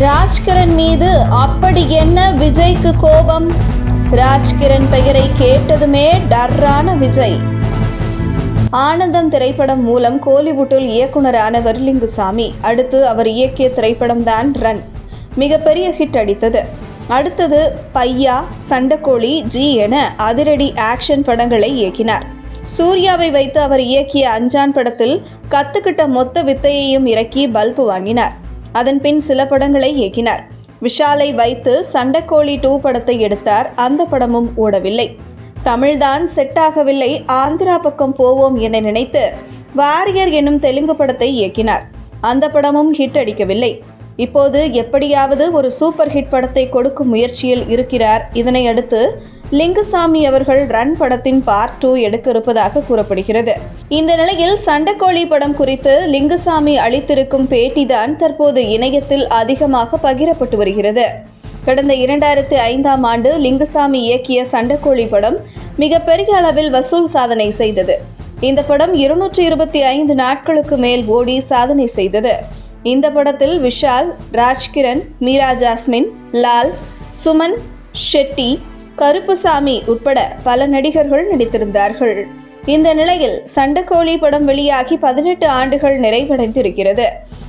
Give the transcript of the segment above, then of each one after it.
ராஜ்கிரண் மீது அப்படி என்ன விஜய்க்கு கோபம்? ராஜ்கிரண் பெயரை கேட்டதுமே டர்ரான விஜய். ஆனந்தம் திரைப்படம் மூலம் கோலிவுட்டில் இயக்குனரான லிங்குசாமி அடுத்து அவர் இயக்கிய திரைப்படம் தான் ரன். மிகப்பெரிய ஹிட் அடித்தது. அடுத்தது பையா சண்டக்கோழி ஜி என அதிரடி ஆக்ஷன் படங்களை இயக்கினார். சூர்யாவை வைத்து அவர் இயக்கிய அஞ்சான் படத்தில் கத்துக்கிட்ட மொத்த வித்தையையும் இறக்கி பல்பு வாங்கினார். அதன் பின் சில படங்களை இயக்கினார். விஷாலை வைத்து சண்டக்கோழி டூ படத்தை எடுத்தார். அந்த படமும் ஓடவில்லை. தமிழ்தான் செட் ஆகவில்லை ஆந்திரா பக்கம் போவோம் என நினைத்து வாரியர் என்னும் தெலுங்கு படத்தை இயக்கினார். அந்த படமும் ஹிட் அடிக்கவில்லை. இப்போது எப்படியாவது ஒரு சூப்பர் ஹிட் படத்தை கொடுக்கும் முயற்சியில் இருக்கிறார். இதனை அடுத்து லிங்குசாமி அவர்கள் ரன் படத்தின் பார்ட் டூ எடுக்க இருப்பதாக கூறப்படுகிறது. இந்த நிலையில் சண்டக்கோழி படம் குறித்து லிங்குசாமி அளித்திருக்கும் பேட்டிதான் தற்போது இணையத்தில் அதிகமாக பகிரப்பட்டு வருகிறது. கடந்த இரண்டாயிரத்தி ஐந்தாம் ஆண்டு லிங்குசாமி இயக்கிய சண்டக்கோழி படம் மிகப்பெரிய அளவில் வசூல் சாதனை செய்தது. இந்த படம் இருநூற்றி இருபத்தி ஐந்து நாட்களுக்கு மேல் ஓடி சாதனை செய்தது. இந்த படத்தில் விஷால் ராஜ்கிரண் மீரா ஜாஸ்மின் லால் சுமன் ஷெட்டி கருப்புசாமி உட்பட பல நடிகர்கள் நடித்திருந்தார்கள். இந்த நிலையில் சண்டக்கோழி படம் வெளியாகி பதினெட்டு ஆண்டுகள் நிறைவடைந்திருக்கிறது.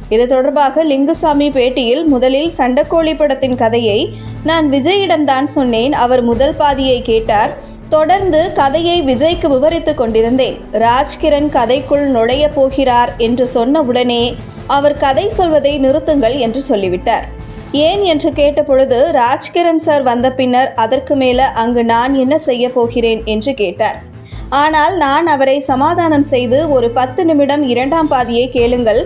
இது தொடர்பாக லிங்குசாமி பேட்டியில் முதலில் சண்டக்கோழி படத்தின் கதையை நான் விஜயிடம்தான் சொன்னேன் அவர் முதல் பாதியை கேட்டார். தொடர்ந்து கதையை விஜய்க்கு விவரித்துக் கொண்டிருந்தேன். ராஜ்கிரண் கதைக்குள் நுழைய போகிறார் என்று சொன்ன உடனே அவர் கதை சொல்வதை நிறுத்துங்கள் என்று சொல்லிவிட்டார். ஏன் என்று கேட்டபொழுது ராஜ்கிரண் சார் வந்த பின்னர் அதற்கு மேல அங்கு நான் என்ன செய்ய போகிறேன் என்று கேட்டார். ஆனால் நான் அவரை சமாதானம் செய்து ஒரு பத்து நிமிடம் இரண்டாம் பாதியை கேளுங்கள்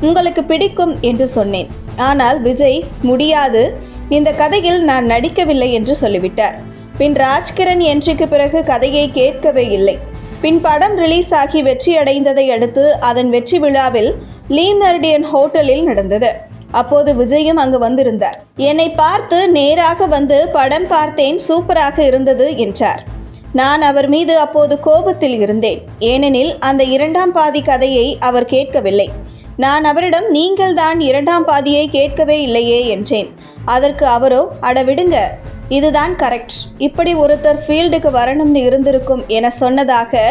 உங்களுக்கு பிடிக்கும் என்று சொன்னேன். ஆனால் விஜய் முடியாது. இந்த கதையில் நான் நடிக்கவில்லை என்று சொல்லிவிட்டார். பின் ராஜ்கிரண் என்றுக்கு பிறகு கதையை கேட்கவே இல்லை. பின் படம் ரிலீஸ் ஆகி வெற்றியடைந்ததை அடுத்து அதன் வெற்றி விழாவில் லீ மெரிடியன் ஹோட்டலில் நடந்தது. அப்போது விஜயும் அங்கு வந்திருந்தார். என்னை பார்த்து நேராக வந்து படம் பார்த்தேன் சூப்பராக இருந்தது என்றார். நான் அவர் மீது அப்போது கோபத்தில் இருந்தேன். ஏனெனில் அந்த இரண்டாம் பாதி கதையை அவர் கேட்கவில்லை. நான் அவரிடம் நீங்கள் தான் இரண்டாம் பாதியை கேட்கவே இல்லையே என்றேன். அதற்கு அவரோ அட விடுங்க இதுதான் கரெக்ட். இப்படி ஒருத்தர் ஃபீல்டுக்கு வரணும்னு இருந்திருக்கும் என சொன்னதாக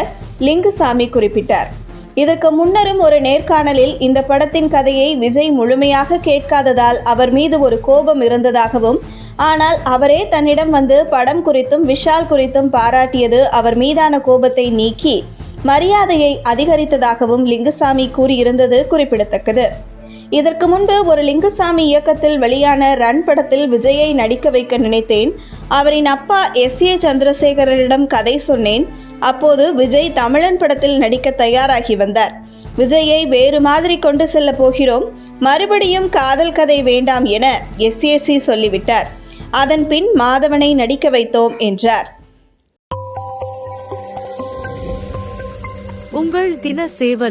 லிங்குசாமி குறிப்பிட்டார். இதற்கு முன்னரும் ஒரு நேர்காணலில் இந்த படத்தின் கதையை விஜய் முழுமையாக கேட்காததால் அவர் மீது ஒரு கோபம் இருந்ததாகவும் ஆனால் அவரே தன்னிடம் வந்து படம் குறித்தும் விஷால் குறித்தும் பாராட்டியது அவர் மீதான கோபத்தை நீக்கி மரியாதையை அதிகரித்ததாகவும் லிங்குசாமி கூறியிருந்தது குறிப்பிடத்தக்கது. இதற்கு முன்பு ஒரு லிங்குசாமி இயக்கத்தில் வெளியான ரன் படத்தில் விஜயை நடிக்க வைக்க நினைத்தேன். அவரின் அப்பா எஸ் ஏ சந்திரசேகரனிடம் கதை சொன்னேன். அப்போது விஜய் தமிழன் படத்தில் நடிக்க தயாராகி வந்தார். விஜயை வேறு மாதிரி கொண்டு செல்ல போகிறோம். மறுபடியும் காதல் கதை வேண்டாம் என எஸ்ஏசி சொல்லிவிட்டார். அதன் பின் மாதவனை நடிக்க வைத்தோம் என்றார். உங்கள் தின சேவல்